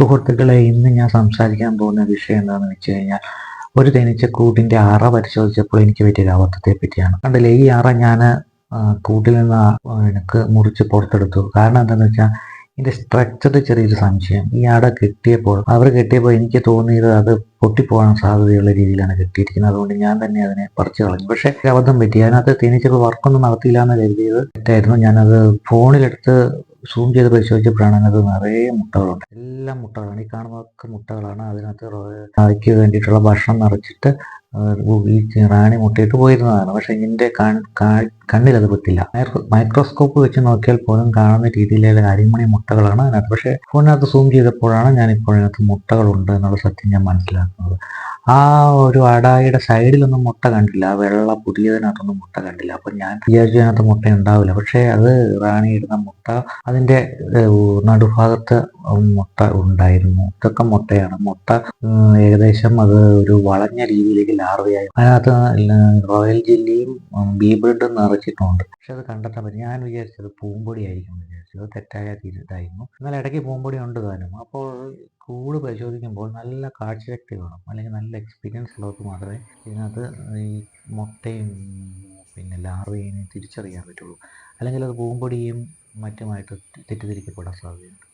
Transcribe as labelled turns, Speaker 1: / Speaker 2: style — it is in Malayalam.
Speaker 1: സുഹൃത്തുക്കളെ ഇന്ന് ഞാൻ സംസാരിക്കാൻ പോകുന്ന വിഷയം എന്താണെന്ന് വെച്ച് കഴിഞ്ഞാൽ ഒരു തേനീച്ചക്കൂട്ടിന്റെ അറ പരിശോധിച്ചപ്പോൾ എനിക്ക് പറ്റിയൊരു അബദ്ധത്തെ പറ്റിയാണ്. കണ്ടില്ലേ ഈ അറ ഞാൻ കൂട്ടിൽ നിന്ന് എനിക്ക് മുറിച്ച് പുറത്തെടുത്തു. കാരണം എന്താണെന്ന് വെച്ചാൽ ഇതിന്റെ സ്ട്രക്ചറിൽ ചെറിയൊരു സംശയം. ഈ അട കിട്ടിയപ്പോൾ അവർ കിട്ടിയപ്പോൾ എനിക്ക് തോന്നിയത് അത് പൊട്ടിപ്പോകാൻ സാധ്യതയുള്ള രീതിയിലാണ് കെട്ടിയിരിക്കുന്നത്. അതുകൊണ്ട് ഞാൻ തന്നെ അതിനെ പറിച്ചു കളഞ്ഞു. പക്ഷേ അബദ്ധം പറ്റി. അതിനകത്ത് തേനീച്ചകൾ വർക്കൊന്നും നടത്തിയില്ല എന്ന് കരുതിയത് തെറ്റായിരുന്നു. ഞാനത് ഫോണിലെടുത്ത് സൂം ചെയ്ത് പരിശോധിച്ചപ്പോഴാണ് അതിനകത്ത് നിറയെ മുട്ടകളുണ്ട്. എല്ലാം മുട്ടകളാണ് ഈ കാണുന്നതൊക്കെ മുട്ടകളാണ്. അതിനകത്ത് അവയ്ക്ക് വേണ്ടിയിട്ടുള്ള ഭക്ഷണം നിറച്ചിട്ട് റാണി മുട്ടയിട്ട് പോയിരുന്നതാണ്. പക്ഷെ കണ്ണിൽ അത് പറ്റില്ല മൈക്രോസ്കോപ്പ് വെച്ച് നോക്കിയാൽ പോലും കാണുന്ന രീതിയിലുള്ള അരിമണി മുട്ടകളാണ് അതിനകത്ത്. പക്ഷേ ഫോണിനകത്ത് സൂം ചെയ്തപ്പോഴാണ് ഞാൻ ഇപ്പോൾ അതിനകത്ത് മുട്ടകളുണ്ട് എന്നുള്ള സത്യം ഞാൻ മനസ്സിലാക്കുന്നത്. ആ ഒരു അടായുടെ സൈഡിലൊന്നും മുട്ട കണ്ടില്ല. ആ വെള്ള പുതിയതിനകത്തൊന്നും മുട്ട കണ്ടില്ല. അപ്പം ഞാൻ വിചാരിച്ചു അതിനകത്ത് മുട്ട ഉണ്ടാവില്ല. പക്ഷേ അത് റാണി ഇടുന്ന മുട്ട അതിന്റെ നടുഭാഗത്ത് മുട്ട ഉണ്ടായിരുന്നു. ഇതൊക്കെ മുട്ടയാണ്. മുട്ട ഏകദേശം അത് ഒരു വളഞ്ഞ രീതിയിലേക്ക് ലാർവയായി. അതിനകത്ത് റോയൽ ജെല്ലിയും ബീ നിറച്ചിട്ടുണ്ട്. പക്ഷെ അത് കണ്ടെത്താൻ പറ്റും ഞാൻ വിചാരിച്ചത് പൂമ്പൊടി ആയിരിക്കും വിചാരിച്ചത് തെറ്റായ ഇതായിരുന്നു എന്നാൽ ഇടയ്ക്ക് പൂമ്പൊടി ഉണ്ട് താനും. അപ്പോൾ കൂട് പരിശോധിക്കുമ്പോൾ നല്ല കാഴ്ചശക്തി വേണം അല്ലെങ്കിൽ നല്ല എക്സ്പീരിയൻസ് ഉള്ളവർക്ക് മാത്രമേ ഇതിനകത്ത് ഈ മുട്ടയും പിന്നെ ലാർവയും തിരിച്ചറിയാൻ പറ്റുള്ളൂ. അല്ലെങ്കിൽ അത് പൂമ്പൊടിയും മറ്റുമായിട്ട് തെറ്റിദ്ധരിക്കപ്പെടാൻ സാധ്യതയുണ്ട്.